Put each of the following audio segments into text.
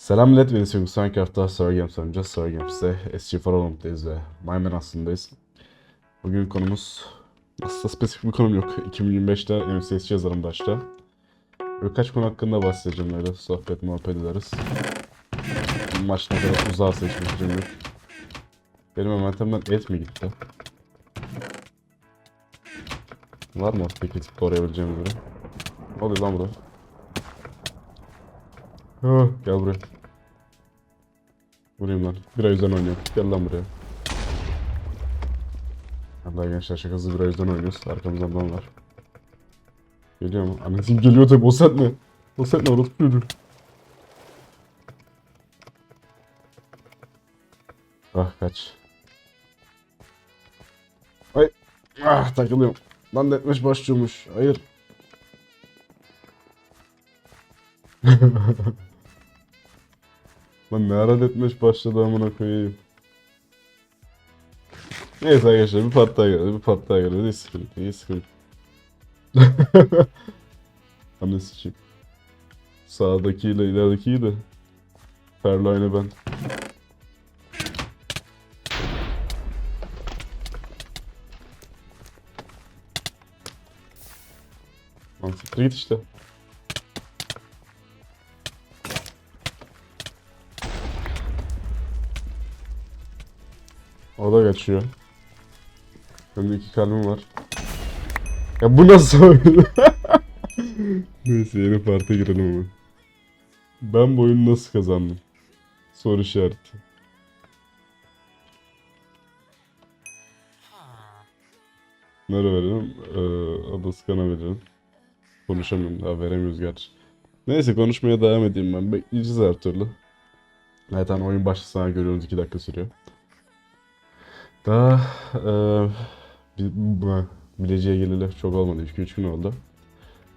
Selam millet, beni sevgili sonraki hafta Survey Games oynayacağız. Survey Games'te SG Forum'dayız ve Maymen aslındayız. Bugün konumuz aslında spesifik bir konum yok. 2025'te MCSC yazarım başta. Birkaç konu hakkında bahsedeceğim öyle sohbet muhabbet ederiz. Maç ne kadar hiçbir fikrim yok. Benim momentumdan et mi gitti? Var mı peki tip koruyabileceğim biri? Ne oluyor lan burada? Ah, gel buraya. Vurayım lan. Bir yüzden oynuyorum. Gel lan buraya. Allah gençler şakası bir ay yüzden oynuyoruz. Arkamızda adam var. Geliyor mu? Anasını geliyor tabi. O set ne? O set ne? Orası çocuğu. Ah kaç. Ay. Ah takılıyorum. Lan detmeş başlıyormuş. Hayır. Lan ne ara detmeş başladı amına koyayım. Neyse arkadaşlar bir pat daha geldi, bir pat daha geldi. İyi sıkıntı, iyi sıkıntı. Anne sikeyim. Sağdakiyle ileridekiyi de. Ferline ben. Siktir git işte. O da kaçıyor. Benim de iki kalbim var. Ya bu nasıl? Neyse yeni parta girelim ama. Ben bu oyunu nasıl kazandım? Soru işareti. Nereye verelim? Ee, Adaskan'a verelim. Konuşamıyorum daha veremiyoruz gerçi. Neyse konuşmaya devam edeyim ben. Bekleyeceğiz her türlü. Zaten oyun başlasana görüyoruz 2 dakika sürüyor. Daha bu- Bilecik'e geleli çok olmadı. 2-3 gün oldu.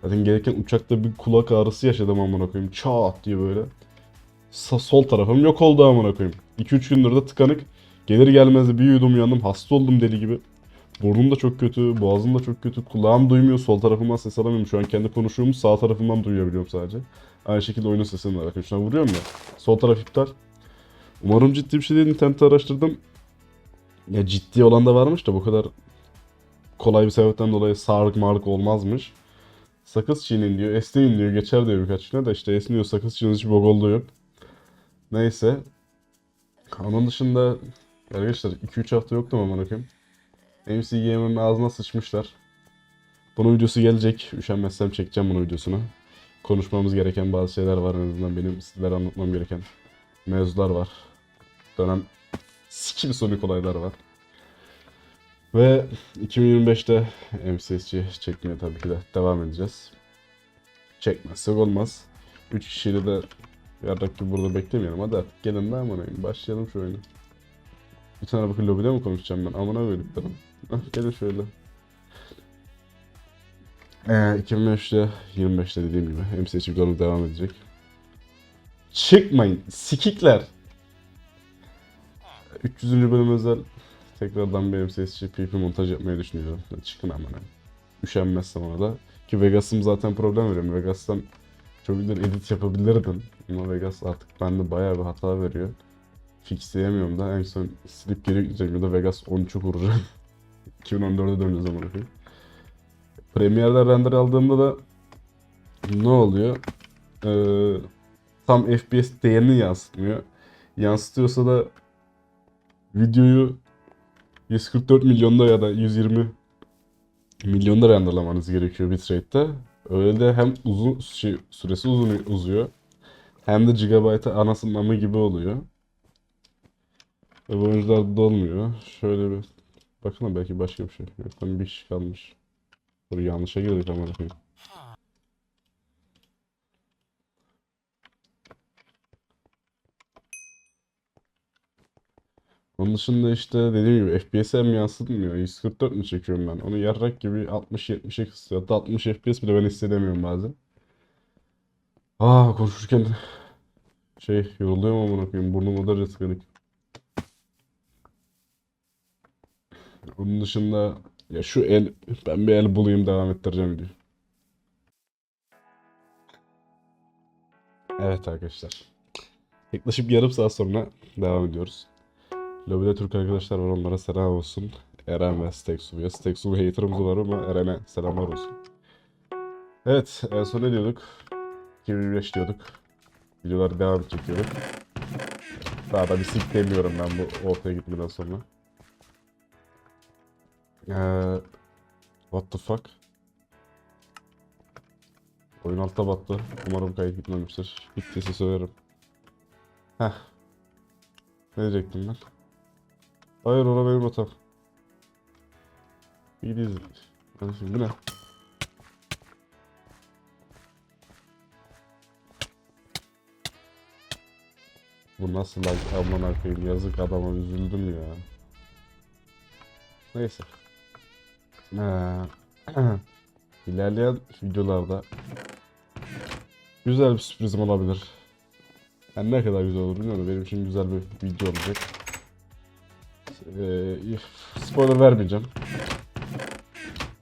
Zaten gelirken uçakta bir kulak ağrısı yaşadım amına koyayım. Çat diye böyle. Sa- sol tarafım yok oldu amına koyayım. 2-3 gündür de tıkanık. Gelir gelmez de bir uyudum uyandım. Hasta oldum deli gibi. Burnum da çok kötü, boğazım da çok kötü. Kulağım duymuyor. Sol tarafımdan ses alamıyorum. Şu an kendi konuşuyorum. Sağ tarafımdan duyabiliyorum sadece. Aynı şekilde oyunun sesini de bakın. Şuna vuruyorum ya. Sol taraf iptal. Umarım ciddi bir şey değil. İnternette araştırdım. Ya ciddi olan da varmış da bu kadar kolay bir sebepten dolayı sağlık marlık olmazmış. Sakız çiğneyin diyor, esneyin diyor, geçer diyor birkaç güne de işte esniyor, sakız çiğniyor, hiç bok olduğu yok. Neyse. Onun dışında arkadaşlar 2-3 hafta yoktum amına koyayım. MC Gamer'ın ağzına sıçmışlar. Bunun videosu gelecek. Üşenmezsem çekeceğim bunun videosunu. Konuşmamız gereken bazı şeyler var en azından benim sizlere anlatmam gereken mevzular var. Dönem sikim sonik olaylar var. Ve 2025'te MCSC çekmeye tabii ki de devam edeceğiz. Çekmezsek olmaz. 3 kişiyle de yarrak gibi burada beklemeyelim. Hadi artık gelin de amına. Başlayalım şu oyunu. Bir tane bakın lobide mi konuşacağım ben? Amına koydum. Hah, gelin şöyle. Ee, 2025'te 25'te dediğim gibi MCSC videoları devam edecek. Çıkmayın sikikler. 300. bölüm özel tekrardan benim sesçi PP montaj yapmayı düşünüyorum. Çıkın aman ha. Üşenmezsem ona da. Ki Vegas'ım zaten problem veriyor. Vegas'tan çok güzel edit yapabilirdim. Ama Vegas artık bende bayağı bir hata veriyor. Fixleyemiyorum da en son silip geri gideceğim ya da Vegas 13'ü kuracağım. 2014'e döneceğiz zaman okuyayım. Premiere'de render aldığımda da ne oluyor? Ee, tam FPS değerini yansıtmıyor. Yansıtıyorsa da videoyu 144 milyonda ya da 120 milyonda renderlamanız gerekiyor bitrate'te. Öyle de hem uzun şey, süresi uzun uzuyor. Hem de gigabyte'a anasının amı gibi oluyor. Ve bu oyuncularda da olmuyor. Şöyle bir bakın belki başka bir şey. Lan bir kişi kalmış. Dur yanlışa girdik ama bakayım. Dışında işte dediğim gibi FPS'e hem yansıtmıyor. 144 mi çekiyorum ben? Onu yarrak gibi 60-70'e kısıyor. Hatta 60 FPS bile ben hissedemiyorum bazen. Aa konuşurken şey yoruluyorum amına koyayım. Burnum o derece tıkanık. Onun dışında ya şu el ben bir el bulayım devam ettireceğim videoyu. Evet arkadaşlar. Yaklaşık yarım saat sonra devam ediyoruz. Lobide Türk arkadaşlar var onlara selam olsun. Eren ve Steksu'ya. Steksu haterımız var ama Eren'e selamlar olsun. Evet en son ne diyorduk? 2025 diyorduk. Videolar devam edecek diyorduk. Daha da bir sik ben bu ortaya gitmeden sonra. Ee, what the fuck? Oyun altta battı. Umarım kayıt gitmemiştir. Gittiyse söylerim. Heh. Ne diyecektim ben? Hayır orada benim hatam. Gidiyiz. Hadi şimdi bu ne? Bu nasıl lan aman koyayım yazık adama üzüldüm ya. Neyse. İlerleyen videolarda güzel bir sürprizim olabilir. Yani ne kadar güzel olur bilmiyorum. Benim için güzel bir video olacak. Ee, spoiler vermeyeceğim.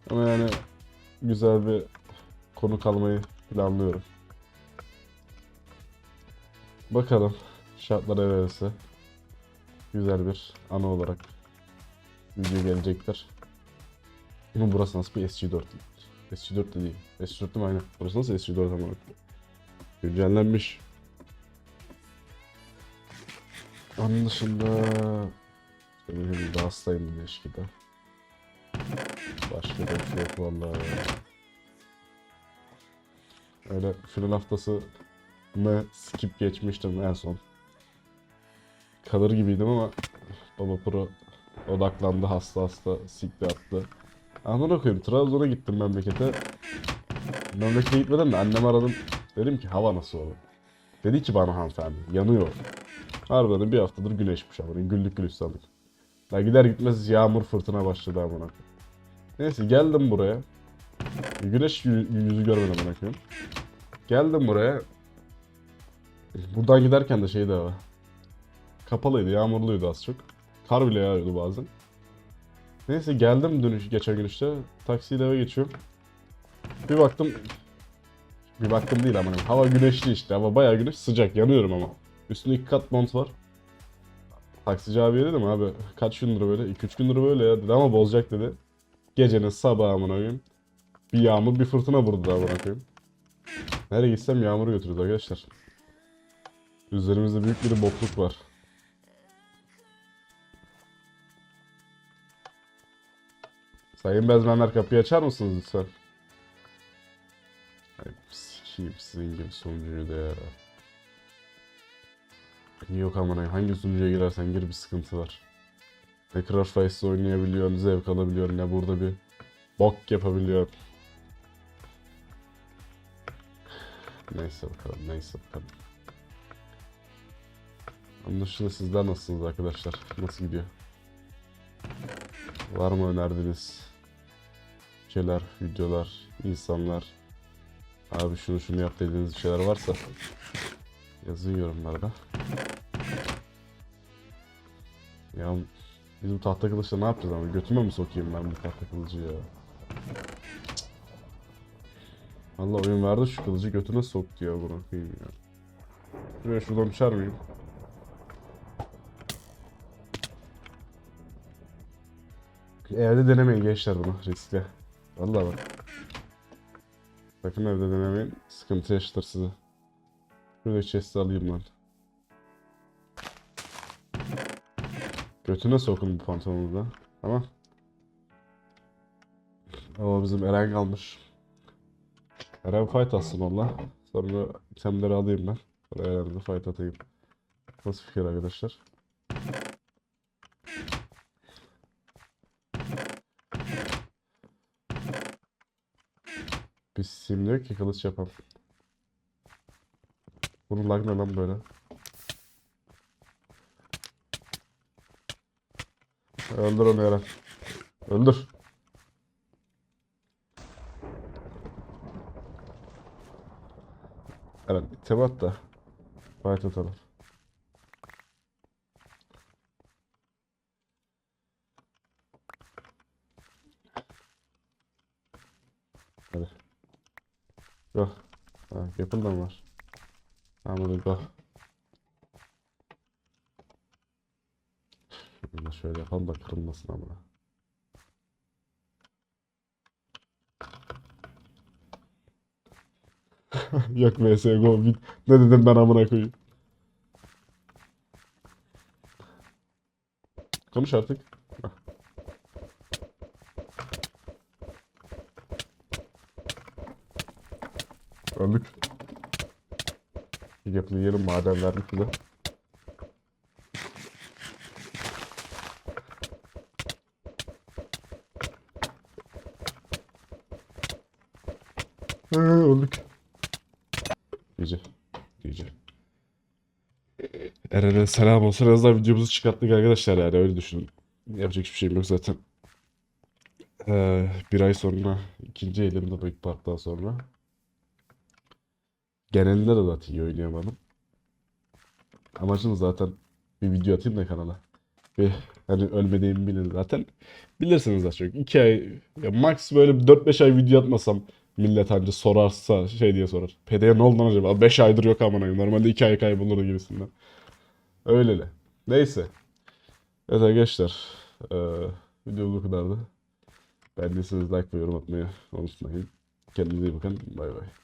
Ama yani güzel bir konu kalmayı planlıyorum. Bakalım şartlar el güzel bir ana olarak video gelecektir. Ama burası nasıl bir SG4? SG4 de değil. SG4 mi aynen? Burası nasıl SG4 ama? Güncellenmiş. Onun dışında benim daha hastayım bir ilişkide. Başka da şey yok vallahi ya. Öyle final haftası mı skip geçmiştim en son. Kalır gibiydim ama Baba Pro odaklandı hasta hasta sikti attı. Aman koyayım Trabzon'a gittim memlekete. Memlekete gitmeden de annemi aradım. Dedim ki hava nasıl olur? Dedi ki bana hanımefendi yanıyor. Harbiden de bir haftadır güneşmiş ama güllük gülistanlık. Ya gider gitmez yağmur fırtına başladı amına. Neyse geldim buraya. Güneş yü- yüzü görmedim amına koyayım. Geldim buraya. Buradan giderken de şey de var. Kapalıydı, yağmurluydu az çok. Kar bile yağıyordu bazen. Neyse geldim dönüş geçen gün işte. Taksiyle eve geçiyorum. Bir baktım bir baktım değil ama hava güneşli işte. Hava bayağı güneş sıcak yanıyorum ama. Üstünde iki kat mont var. Taksici abiye dedim abi kaç gündür böyle? 2-3 gündür böyle ya dedi ama bozacak dedi. Gecenin sabahı amına. Bir yağmur bir fırtına vurdu amına koyayım. Nereye gitsem yağmuru götürüyordu arkadaşlar. Üzerimizde büyük bir bokluk var. Sayın bezmenler kapıyı açar mısınız lütfen? Ay sikeyim sizin gibi sunucuyu da ya. Yok amına hangi sunucuya girersen gir bir sıkıntı var. Ne Crash Face'le oynayabiliyorsun, zevk alabiliyorsun ne burada bir bok yapabiliyorsun. Neyse bakalım, neyse bakalım. Onun sizler nasılsınız arkadaşlar? Nasıl gidiyor? Var mı önerdiğiniz şeyler, videolar, insanlar? Abi şunu şunu yap dediğiniz şeyler varsa yazın yorumlarda. Ya biz bu tahta kılıçla ne yapacağız ama götüme mi sokayım ben bu tahta kılıcı ya? Allah oyun verdi şu kılıcı götüne soktu ya bunu ya. Şuraya şuradan uçar mıyım? Evde denemeyin gençler bunu riskli. Vallahi bak. Sakın evde denemeyin. Sıkıntı yaşatır sizi. Şuradaki chest'i alayım ben. Götüne sokun bu pantolonu da. Tamam. Ama bizim Eren kalmış. Eren fight atsın valla. Sonra itemleri alayım ben. Sonra Eren'le fight atayım. Nasıl fikir arkadaşlar? Biz sim diyor ki kılıç yapalım. Bunun lag ne lan böyle? Öldür onu Eren. Öldür. Eren item at da. Fight atalım. Hadi. Go. Ha, mı var? Tamam hadi go. Bunu da şöyle yapalım da kırılmasın ama. Yok VSGO bit. Ne dedim ben amına koyayım. Konuş artık. Öldük. Yapını yiyelim maden verdik. Ee, öldük. Gece. Gece. Eren'e selam olsun. En azından videomuzu çıkarttık arkadaşlar yani öyle düşünün. Yapacak hiçbir şeyim yok zaten. Ee, bir ay sonra ikinci elimde Büyük Park'tan sonra. Genelinde de zaten iyi oynayamadım. Amacım zaten bir video atayım da kanala. Ve hani ölmediğimi bilin zaten. Bilirsiniz az çok. 2 ay ya max böyle 4-5 ay video atmasam millet anca sorarsa şey diye sorar. PD'ye ne oldu acaba? 5 aydır yok aman ayım. Normalde 2 ay kaybolur gibisinden. Öyleli. Neyse. Evet arkadaşlar. Eee video bu kadardı. Beğendiyseniz like ve yorum atmayı unutmayın. Kendinize iyi bakın. Bay bay.